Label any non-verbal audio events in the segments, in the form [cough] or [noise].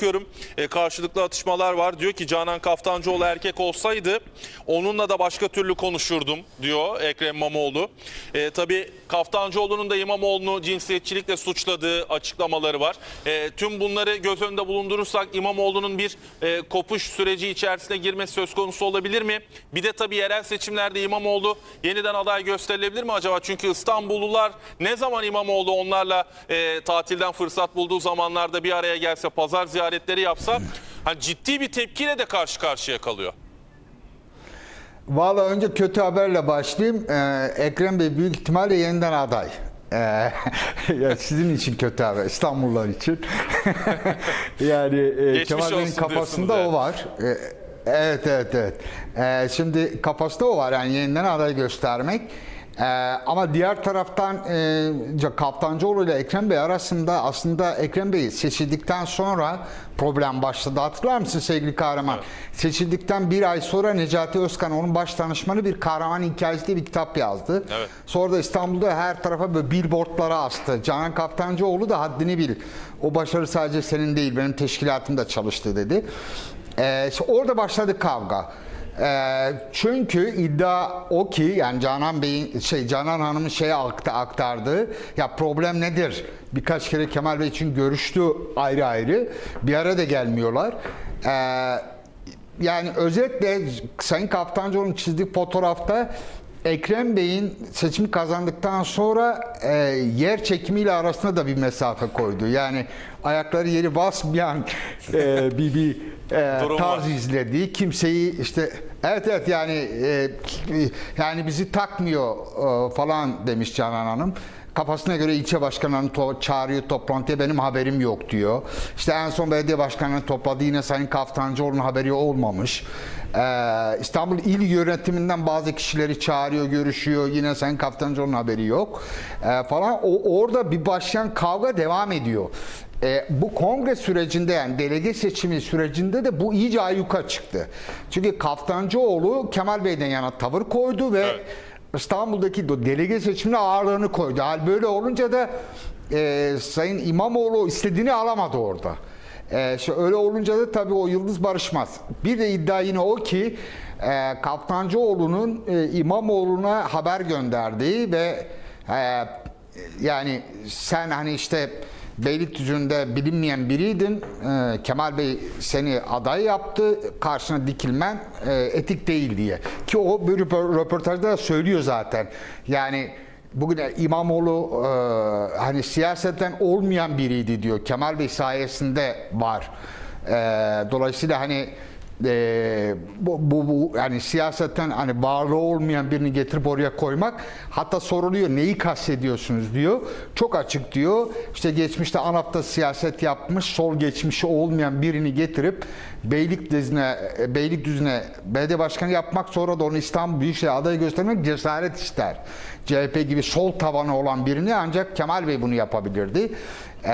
bakıyorum e, karşılıklı atışmalar var. Diyor ki Canan Kaftancıoğlu erkek olsaydı onunla da başka türlü konuşurdum diyor Ekrem İmamoğlu. E, tabii Kaftancıoğlu'nun da İmamoğlu'nu cinsiyetçilikle suçladığı açıklamaları var. E, tüm bunları göz önünde bulundurursak İmamoğlu'nun bir e, kopuş süreci içerisine girmesi söz konusu olabilir mi? Bir de tabii yerel seçimlerde İmamoğlu yeniden aday gösterilebilir mi acaba? Çünkü İstanbullular ne zaman İmamoğlu onlarla e, tatilden fırsat bulduğu zamanlarda bir araya gelse, pazar ziyaretleri yapsa hani ciddi bir tepkiyle de karşı karşıya kalıyor. Valla önce kötü haberle başlayayım. Ee, Ekrem Bey büyük ihtimalle yeniden aday. Ee, [laughs] ya sizin için kötü haber, İstanbullular için. [laughs] yani e, Kemal Bey'in kafasında o var. Ee, evet, evet, evet. Ee, şimdi kafasında o var yani yeniden aday göstermek. Ee, ama diğer taraftan e, Kaptancıoğlu ile Ekrem Bey arasında aslında Ekrem Bey seçildikten sonra problem başladı. Hatırlar mısın sevgili kahraman? Seçildikten bir ay sonra Necati Özkan onun baş danışmanı bir kahraman hikayesi diye bir kitap yazdı. Evet. Sonra da İstanbul'da her tarafa böyle billboardlara astı. Canan Kaftancıoğlu da haddini bil. O başarı sadece senin değil benim teşkilatım da çalıştı dedi. Ee, işte orada başladı kavga. Ee, çünkü iddia o ki yani Canan Bey'in şey Canan Hanım'ın şeye aktardığı ya problem nedir? Birkaç kere Kemal Bey için görüştü ayrı ayrı. Bir ara da gelmiyorlar. Ee, yani özetle Sayın Kaptancıoğlu'nun çizdiği fotoğrafta Ekrem Bey'in seçimi kazandıktan sonra e, yer çekimiyle arasında da bir mesafe koydu. Yani ayakları yeri basmayan e, bir, bir e, [laughs] tarz var. izlediği kimseyi işte evet evet yani e, yani bizi takmıyor e, falan demiş Canan Hanım. Kafasına göre ilçe başkanlarını to- çağırıyor toplantıya benim haberim yok diyor. İşte en son belediye başkanlarını topladı yine Sayın Kaftancıoğlu'nun haberi olmamış. Ee, İstanbul İl Yönetiminden bazı kişileri çağırıyor, görüşüyor. Yine Sayın Kaftancıoğlu'nun haberi yok. Ee, falan o orada bir başlayan kavga devam ediyor. E, bu kongre sürecinde yani delege seçimi sürecinde de bu iyice ayyuka çıktı. Çünkü Kaftancıoğlu Kemal Bey'den yana tavır koydu ve Evet. İstanbul'daki delege seçimine ağırlığını koydu. Hal böyle olunca da e, Sayın İmamoğlu istediğini alamadı orada. E, işte öyle olunca da tabii o yıldız barışmaz. Bir de iddia yine o ki e, Kaftancıoğlu'nun e, İmamoğlu'na haber gönderdiği ve e, yani sen hani işte Beylikdüzü'nde bilinmeyen biriydin. Ee, Kemal Bey seni aday yaptı. Karşına dikilmen e, etik değil diye. Ki o bir röpo- röportajda da söylüyor zaten. Yani bugün İmamoğlu e, hani siyasetten olmayan biriydi diyor. Kemal Bey sayesinde var. E, dolayısıyla hani e, bu, bu, bu yani siyasetten hani varlığı olmayan birini getirip oraya koymak hatta soruluyor neyi kastediyorsunuz diyor. Çok açık diyor. İşte geçmişte ANAP'ta siyaset yapmış sol geçmişi olmayan birini getirip Beylikdüzü'ne e, Beylikdüzü'ne belediye başkanı yapmak sonra da onu İstanbul Büyükşehir adayı göstermek cesaret ister. CHP gibi sol tabanı olan birini ancak Kemal Bey bunu yapabilirdi. Ee,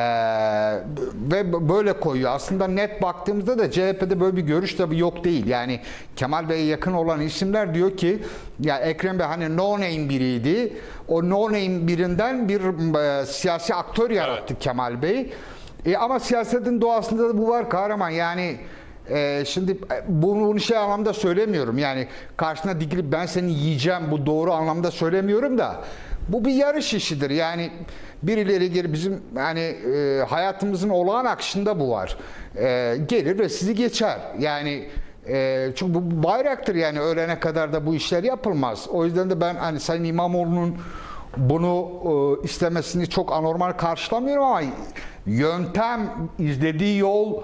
ve böyle koyuyor. Aslında net baktığımızda da CHP'de böyle bir görüş tabii yok değil. Yani Kemal Bey'e yakın olan isimler diyor ki ya Ekrem Bey hani no name biriydi. O no name birinden bir e, siyasi aktör yarattı Kemal Bey. E, ama siyasetin doğasında da bu var kahraman. Yani e, şimdi e, bunu, bunu şey anlamda söylemiyorum. Yani karşına dikilip ben seni yiyeceğim bu doğru anlamda söylemiyorum da bu bir yarış işidir. Yani birileri gelir bizim yani e, hayatımızın olağan akışında bu var. E, gelir ve sizi geçer. Yani e, çünkü bu bayraktır yani ölene kadar da bu işler yapılmaz. O yüzden de ben hani Sayın İmamoğlu'nun bunu e, istemesini çok anormal karşılamıyorum ama yöntem izlediği yol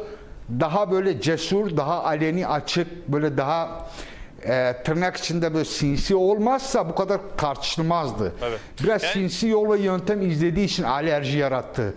daha böyle cesur, daha aleni açık, böyle daha e, tırnak içinde böyle sinsi olmazsa bu kadar tartışılmazdı. Evet. Biraz Yani- sinsi yol ve yöntem izlediği için alerji yarattı.